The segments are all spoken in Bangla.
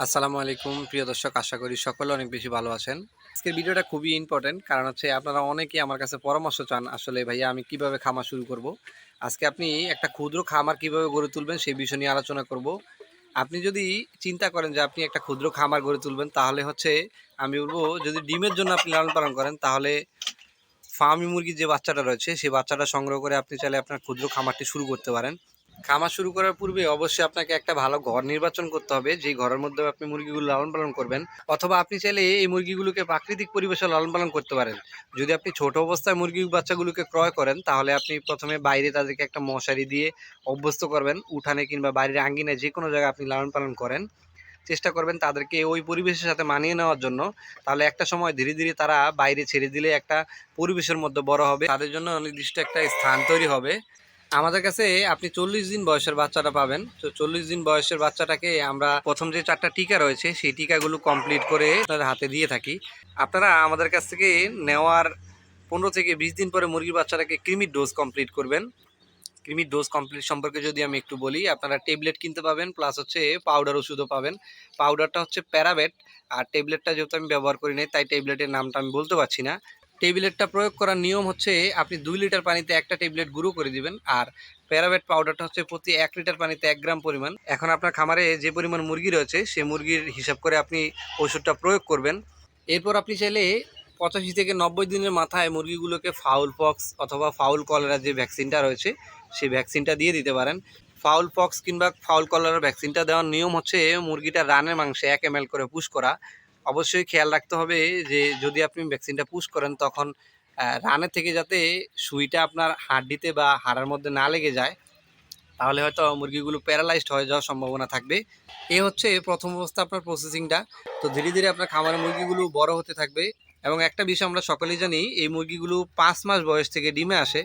আসসালামু আলাইকুম। প্রিয় দর্শক, আশা করি সকলে অনেক বেশি ভালো আছেন। আজকের ভিডিওটা খুবই ইম্পর্টেন্ট কারণ হচ্ছে আপনারা অনেকেই আমার কাছে পরামর্শ চান আসলে ভাইয়া আমি কীভাবে খামার শুরু করব। আজকে আপনি একটা ক্ষুদ্র খামার কীভাবে গড়ে তুলবেন সেই বিষয় নিয়ে আলোচনা করব। আপনি যদি চিন্তা করেন যে আপনি একটা ক্ষুদ্র খামার গড়ে তুলবেন, তাহলে হচ্ছে আমি বলব যদি ডিমের জন্য আপনি লালন পালন করেন, তাহলে ফার্মি মুরগির যে বাচ্চাটা রয়েছে, সেই বাচ্চাটা সংগ্রহ করে আপনি চাইলে আপনার ক্ষুদ্র খামারটি শুরু করতে পারেন। খামার শুরু করার পূর্বে অবশ্যই আপনাকে একটা ভালো ঘর নির্বাচন করতে হবে। যেই ঘরের মধ্যে আপনি মুরগিগুলো লালন পালন করবেন, অথবা আপনি চাইলে এই মুরগিগুলোকে প্রাকৃতিক পরিবেশে লালন পালন করতে পারেন। যদি আপনি ছোট অবস্থায় মুরগি বাচ্চাগুলোকে ক্রয় করেন, তাহলে আপনি প্রথমে বাইরে তাদেরকে একটা মশারি দিয়ে অভ্যস্ত করবেন। উঠানে কিংবা বাইরের আঙ্গিনায় যে কোনো জায়গায় আপনি লালন পালন করেন। চেষ্টা করবেন তাদেরকে ওই পরিবেশের সাথে মানিয়ে নেওয়ার জন্য। তাহলে একটা সময় ধীরে ধীরে তারা বাইরে ছেড়ে দিলে একটা পরিবেশের মধ্যে বড় হবে। তাদের জন্য নির্দিষ্ট একটা স্থান তৈরি হবে। আমাদের কাছে আপনি চল্লিশ দিন বয়সের বাচ্চাটা পাবেন। তো চল্লিশ দিন বয়সের বাচ্চাটাকে আমরা প্রথম যে চারটা টিকা রয়েছে, সেই টিকাগুলো কমপ্লিট করে আপনাদের হাতে দিয়ে থাকি। আপনারা আমাদের কাছ থেকে নেওয়ার পনেরো থেকে বিশ দিন পরে মুরগির বাচ্চাটাকে কৃমির ডোজ কমপ্লিট করবেন। কৃমির ডোজ কমপ্লিট সম্পর্কে যদি আমি একটু বলি, আপনারা ট্যাবলেট কিনতে পাবেন প্লাস হচ্ছে পাউডার ওষুধও পাবেন। পাউডারটা হচ্ছে প্যারাবেট আর ট্যাবলেটটা যেহেতু আমি ব্যবহার করি নাই, তাই ট্যাবলেটের নামটা আমি বলতে পারছি না। ট্যাবলেটটা প্রয়োগ করার নিয়ম হচ্ছে আপনি দুই লিটার পানিতে একটা টেবলেট গুঁড়ো করে দিবেন আর প্যারাবেট পাউডারটা হচ্ছে প্রতি এক লিটার পানিতে এক গ্রাম পরিমাণ। এখন আপনার খামারে যে পরিমাণ মুরগি রয়েছে সে মুরগির হিসাব করে আপনি ওষুধটা প্রয়োগ করবেন। এরপর আপনি চাইলে পঁচাশি থেকে নব্বই দিনের মাথায় মুরগিগুলোকে ফাউল পক্স অথবা ফাউল কলেরা যে ভ্যাকসিনটা রয়েছে, সেই ভ্যাকসিনটা দিয়ে দিতে পারেন। ফাউল পক্স কিংবা ফাউল কলেরার ভ্যাকসিনটা দেওয়ার নিয়ম হচ্ছে মুরগিটা রানের মাংসে এক এম করে পুশ করা। অবশ্যই খেয়াল রাখতে হবে যে যদি আপনি ভ্যাকসিনটা পুশ করেন, তখন রানের থেকে যাতে সুইটা আপনার হাড্ডিতে বা হাড়ের মধ্যে না লেগে যায়, তাহলে হয়তো মুরগিগুলো প্যারালাইজড হয়ে যাওয়ার সম্ভাবনা থাকবে। এ হচ্ছে প্রথম অবস্থা আপনার প্রসেসিংটা তো ধীরে ধীরে আপনার খামারের মুরগিগুলো বড় হতে থাকবে এবং একটা বিষয় আমরা সকলেই জানি, এই মুরগিগুলো পাঁচ মাস বয়স থেকে ডিমে আসে,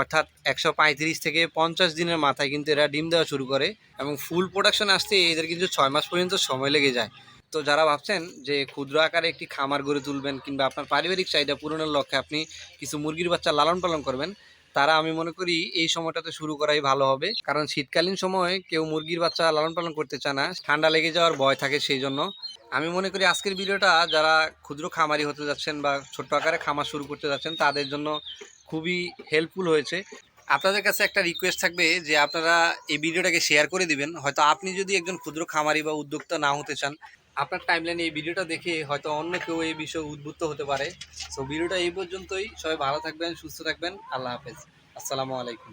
অর্থাৎ একশো পঁয়ত্রিশ থেকে পঞ্চাশ দিনের মাথায় কিন্তু এরা ডিম দেওয়া শুরু করে এবং ফুল প্রোডাকশন আসতে এদের কিন্তু ছয় মাস পর্যন্ত সময় লেগে যায়। তো যারা ভাবছেন যে ক্ষুদ্র আকারে একটি খামার গড়ে তুলবেন কিংবা আপনার পারিবারিক চাহিদা পূরণের লক্ষ্যে আপনি কিছু মুরগির বাচ্চা লালন পালন করবেন, তারা আমি মনে করি এই সময়টাতে শুরু করাই ভালো হবে। কারণ শীতকালীন সময় কেউ মুরগির বাচ্চা লালন পালন করতে চায় না, ঠান্ডা লেগে যাওয়ার ভয় থাকে সেই জন্য আমি মনে করি আজকের ভিডিওটা যারা ক্ষুদ্র খামারি হতে যাচ্ছেন বা ছোট্ট আকারে খামার শুরু করতে যাচ্ছেন, তাদের জন্য খুবই হেল্পফুল হয়েছে। আপনাদের কাছে একটা রিকোয়েস্ট থাকবে যে আপনারা এই ভিডিওটাকে শেয়ার করে দিবেন। হয়তো আপনি যদি একজন ক্ষুদ্র খামারি বা উদ্যোক্তা না হতে চান আপনার টাইমলাইনে এই ভিডিওটা দেখে হয়তো অন্য কেউ এই বিষয়ে উদ্বুদ্ধ হতে পারে। সো ভিডিওটা এই পর্যন্তই। সবাই ভালো থাকবেন, সুস্থ থাকবেন। আল্লাহ হাফেজ। আসসালামু আলাইকুম।